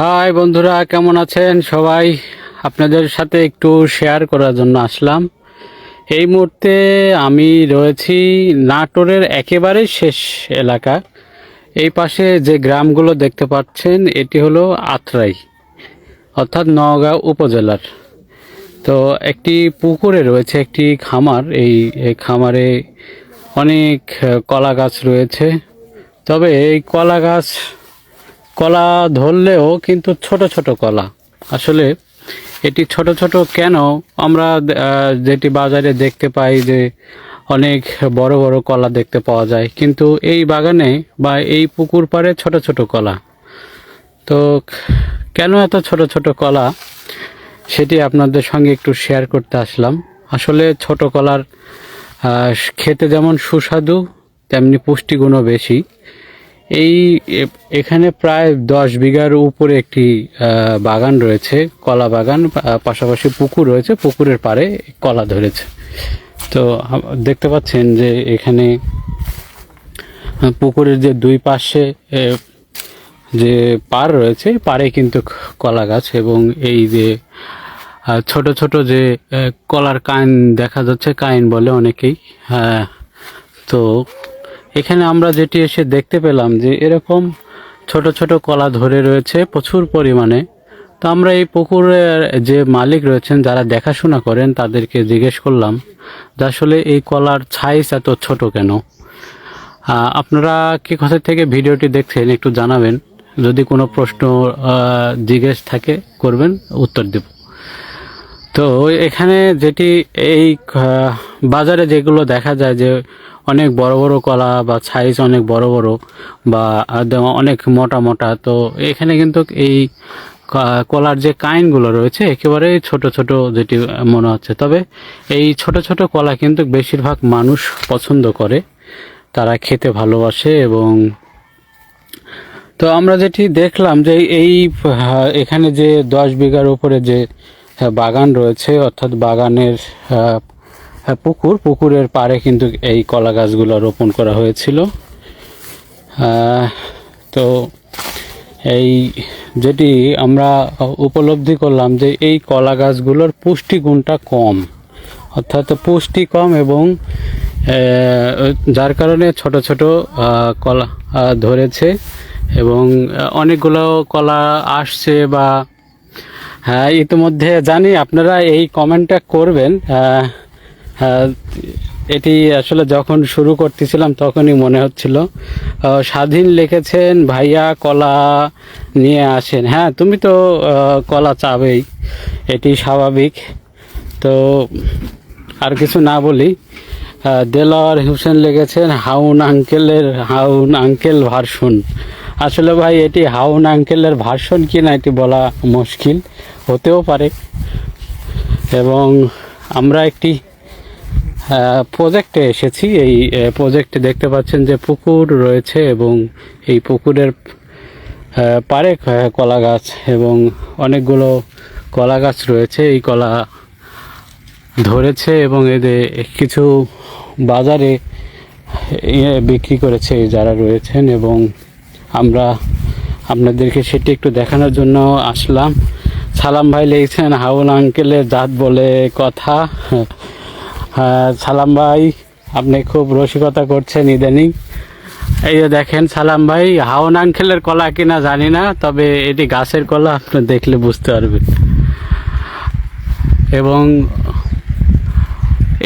High বন্ধুরা, কেমন আছেন সবাই? আপনাদের সাথে একটু শেয়ার করার জন্য আসলাম। এই মুহূর্তে আমি রয়েছি নাটোরের একেবারে শেষ এলাকা। এই পাশে যে গ্রামগুলো দেখতে পাচ্ছেন, এটি হলো আত্রাই, অর্থাৎ নওগাঁ উপজেলার। তো একটি পুকুরে রয়েছে একটি খামার। এই এই খামারে অনেক কলা গাছ রয়েছে। তবে এই কলা গাছ, কলা ধরলেও কিন্তু ছোট ছোট কলা। আসলে এটি ছোট ছোট কেন? আমরা যেটি বাজারে দেখতে পাই যে অনেক বড় বড় কলা দেখতে পাওয়া যায়। কিন্তু এই বাগানে বা এই পুকুর পাড়ে ছোট ছোট কলা। তো কেন এত ছোট ছোট কলা? সেটি আপনাদের সঙ্গে একটু শেয়ার করতে আসলাম। আসলে ছোট কলার খেতে যেমন সুস্বাদু তেমনি পুষ্টিগুণও বেশি। এই এখানে প্রায় দশ বিঘার উপরে একটি বাগান রয়েছে, কলা বাগান পাশাপাশি পুকুর রয়েছে, পুকুরের পাড়ে কলা ধরেছে। তো দেখতে পাচ্ছেন যে এখানে পুকুরের যে দুই পাশে যে পার রয়েছে পাড়ে কিন্তু কলা গাছ এবং এই যে ছোট ছোট যে কলার কাইন দেখা যাচ্ছে, কাইন বলে অনেকেই হ্যাঁ তো এখানে আমরা যেটি এসে দেখতে পেলাম যে এরকম ছোট ছোট কলা ধরে রয়েছে প্রচুর পরিমাণে। তো আমরা এই পুকুরের যে মালিক রয়েছেন, যারা দেখাশোনা করেন, তাদেরকে জিজ্ঞেস করলাম যে আসলে এই কলার সাইজ এত ছোট কেন? আপনারা কি কোথা থেকে ভিডিওটি দেখছেন একটু জানাবেন। যদি কোনো প্রশ্ন জিজ্ঞেস থাকে, করবেন, উত্তর দেব। তো এখানে যেটি এই বাজারে যেগুলো দেখা যায় যে অনেক বড় বড় কলা বা সাইজ অনেক বড় বড় বা অনেক মোটা মোটা, তো এখানে কিন্তু এই কলার যে কাইনগুলো রয়েছে একেবারে ছোট ছোট যেটি মনে হচ্ছে। তবে এই ছোট ছোট কলা কিন্তু বেশিরভাগ মানুষ পছন্দ করে, তারা খেতে ভালোবাসে এবং তো আমরা যেটি দেখলাম যে এই এখানে যে দশ বিঘার উপরে যে বাগান রয়েছে অর্থাৎ বাগানের আহ, পুকুর। পুকুরের পাড়ে কিন্তু এই কলা গাছগুলো রোপণ করা হয়েছিল। তো এই যেটি আমরা উপলব্ধি করলাম যে এই কলা গাছগুলোর পুষ্টিগুণটা কম অর্থাৎ পুষ্টি কম এবং যার কারণে ছোট ছোট কলা ধরেছে এবং অনেকগুলো কলা আসছে বা হ্যাঁ ইতিমধ্যে জানি আপনারা এই কমেন্টটা করবেন। আহ, এটি আসলে যখন শুরু করতেছিলাম তখনই মনে হচ্ছিল। স্বাধীন লিখেছেন ভাইয়া কলা নিয়ে আসেন। হ্যাঁ তুমি তো কলা চাবেই এটি স্বাভাবিক। তো আর কিছু না বলি। আহ, দেলোয়ার হোসেন লিখেছেন হাউন আঙ্কেলের হাউন আঙ্কেল ভার্সন। আসলে ভাই, এটি হাউন আঙ্কেলের ভার্সন কি না এটি বলা মুশকিল, হতেও পারে। এবং আমরা একটি প্রজেক্টে এসেছি। এই প্রজেক্টে দেখতে পাচ্ছেন যে পুকুর রয়েছে এবং এই পুকুরের পাড়ে কলা গাছ এবং অনেকগুলো কলা গাছ রয়েছে। এই কলা ধরেছে এবং এদের কিছু বাজারে বিক্রি করেছে যারা রয়েছেন এবং আমরা আপনাদেরকে সেটি একটু দেখানোর জন্য আসলাম। সালাম ভাই লিখছেন হাউন আঙ্কেলের জাত বলে কথা। হ্যাঁ, সালাম ভাই আপনি খুব রসিকতা করছেন ইদানিং। এই যে দেখেন সালাম ভাই হাওন আঙ্কেলের কলা কিনা জানি না তবে এটি গাছের কলা আপনি দেখলে বুঝতে পারবেন। এবং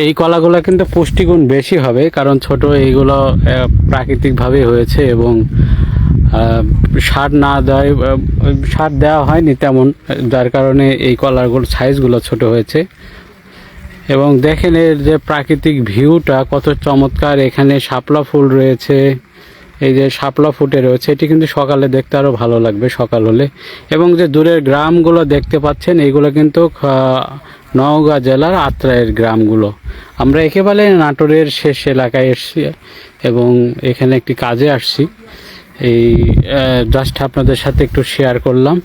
এই কলাগুলো কিন্তু পুষ্টিগুণ বেশি হবে, কারণ ছোট এইগুলো প্রাকৃতিকভাবে হয়েছে এবং সার না দেয় সার দেওয়া হয়নি তেমন, যার কারণে এই কলাগুলো, সাইজগুলো ছোট হয়েছে। এবং দেখেন এর যে প্রাকৃতিক ভিউটা, কত চমৎকার, এখানে শাপলা ফুল রয়েছে। এই যে শাপলা ফুটে রয়েছে, এটি কিন্তু সকালে দেখতে আরও ভালো লাগবে, সকাল হলে। এবং যে দূরের গ্রামগুলো দেখতে পাচ্ছেন, এইগুলো কিন্তু নওগাঁ জেলার আত্রায়ের গ্রামগুলো। আমরা একেবারে নাটোরের শেষ এলাকায় এসছি এবং এখানে একটি কাজে আসছি। এই জাস্ট আপনাদের সাথে একটু শেয়ার করলাম।